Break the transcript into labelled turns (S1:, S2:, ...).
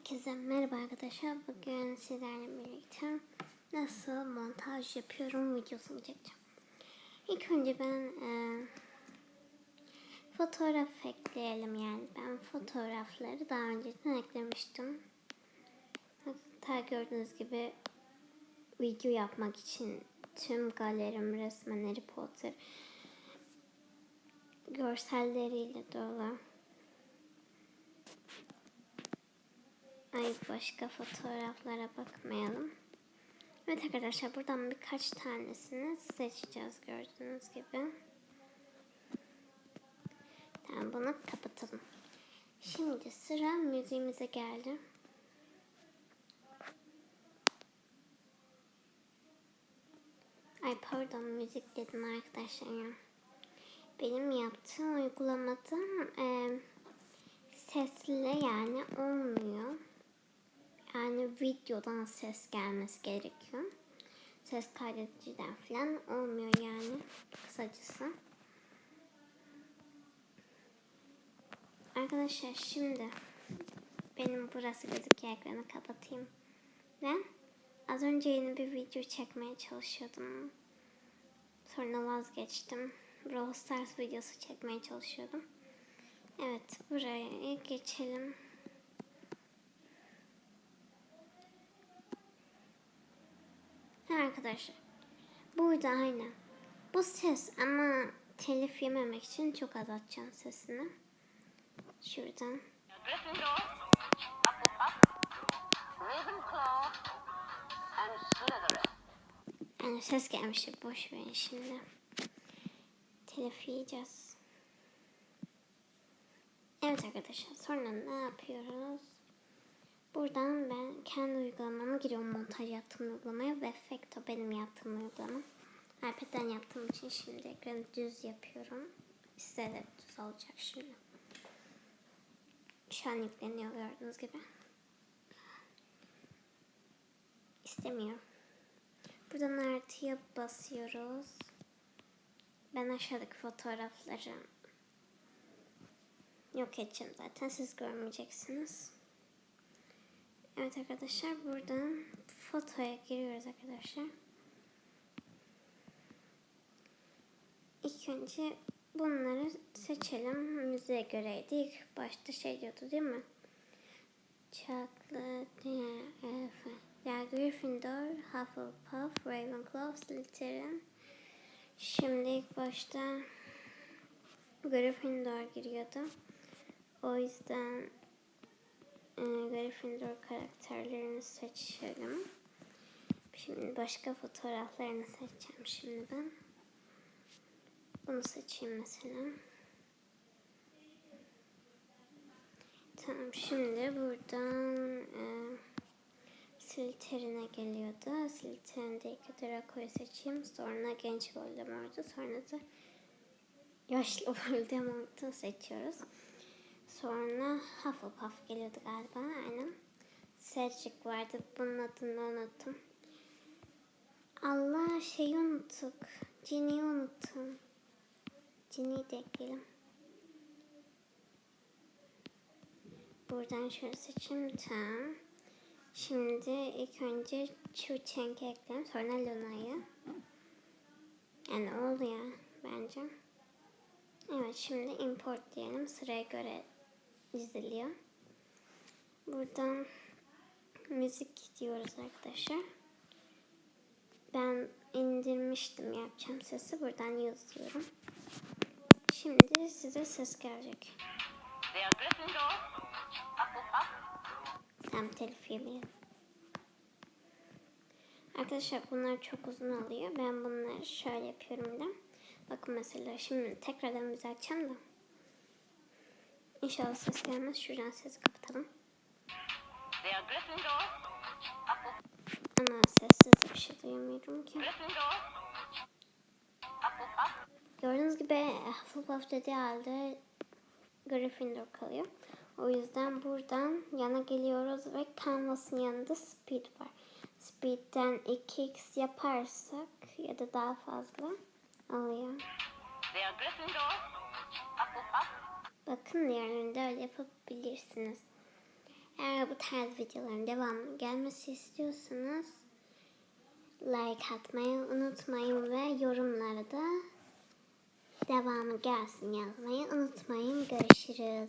S1: Herkese merhaba arkadaşlar. Bugün sizlerle birlikte nasıl montaj yapıyorum videosunu çekeceğim. İlk önce ben e, fotoğraf ekleyelim yani. Ben fotoğrafları daha önceden eklemiştim. Hatta gördüğünüz gibi video yapmak için tüm galerim resmen Harry Potter görselleriyle dolu. Ay başka fotoğraflara bakmayalım. Evet arkadaşlar buradan birkaç tanesini seçeceğiz gördüğünüz gibi. Tamam bunu kapatalım. Şimdi sıra müziğimize geldi. Ay pardon müzik dedim arkadaşlar ya. Benim yaptığım uygulamada e, sesli yani olmuyor. Yani videodan ses gelmesi gerekiyor. Ses kaydediciden falan olmuyor yani kısacası. Arkadaşlar şimdi benim burası gözüküyor ekranı kapatayım. Ve az önce yeni bir video çekmeye çalışıyordum. Sonra vazgeçtim. Brawl Stars videosu çekmeye çalışıyordum. Evet buraya geçelim. Arkadaşlar. Burada aynen. Bu ses ama telif yememek için çok azaltacağım sesini. Şuradan. Yani ses gelmişti. Boş verin şimdi. Telif yiyeceğiz. Evet arkadaşlar sonra ne yapıyoruz? Buradan ben kendi uygulamama giriyorum montaj yaptığım uygulamaya ve Effecto benim yaptığım uygulama. iPad'den yaptığım için şimdi ekranı düz yapıyorum. Size de düz olacak şimdi. Şu an yükleniyor gördüğünüz gibi. İstemiyor. Buradan artıya basıyoruz. Ben aşağıdaki fotoğrafları yok edeceğim zaten. Siz görmeyeceksiniz. Evet arkadaşlar buradan fotoya giriyoruz arkadaşlar. İlk önce bunları seçelim. Müziğe göreydi. İlk başta şey diyordu değil mi? Chocolate, ya Gryffindor, Hufflepuff, Ravenclaw, Slytherin. Şimdi ilk başta Gryffindor giriyordu. O yüzden Gryffindor karakterlerini seçelim. Şimdi başka fotoğraflarını seçeceğim şimdi ben. Bunu seçeyim mesela. Tamam şimdi buradan e, Slytherin'e geliyordu. Slytherin'deki Draco'yu seçeyim. Sonra genç Voldemort'u. Sonra da yaşlı Voldemort'u seçiyoruz. Sonra Hufflepuff geliyordu galiba. Aynen. Cedric vardı. Bunun adını unuttum. Allah şeyi unuttuk. Ginny'yi unuttum. Ginny'yi de ekleyelim. Buradan şöyle seçeyim. Tamam. Şimdi ilk önce Chu Cheng'i ekleyelim. Sonra Luna'yı. Yani oldu ya bence. Evet şimdi import diyelim. Sıraya göre diziliyor. Buradan müzik diyoruz arkadaşlar. Ben indirmiştim yapacağım sesi. Buradan yazıyorum. Şimdi size ses gelecek. Tam telif yemeyelim. Arkadaşlar bunlar çok uzun oluyor. Ben bunları şöyle yapıyorum da. Bakın mesela şimdi tekrardan müzik açacağım da. İnşallah ses gelmez. Şuradan sesi kapatalım. Ama sessiz bir şey duyamıyorum ki. Gördüğünüz gibi Hufflepuff dediği halde Gryffindor kalıyor. O yüzden buradan yana geliyoruz ve Canvas'ın yanında Speed var. Speed'den 2x yaparsak ya da daha fazla alıyor.
S2: they are Gryffindor, Hufflepuff,
S1: Bakın diğerlerinde öyle yapabilirsiniz. Eğer bu tarz videoların devamlı gelmesi istiyorsanız like atmayı unutmayın ve yorumlara da devamı gelsin yazmayı unutmayın. Görüşürüz.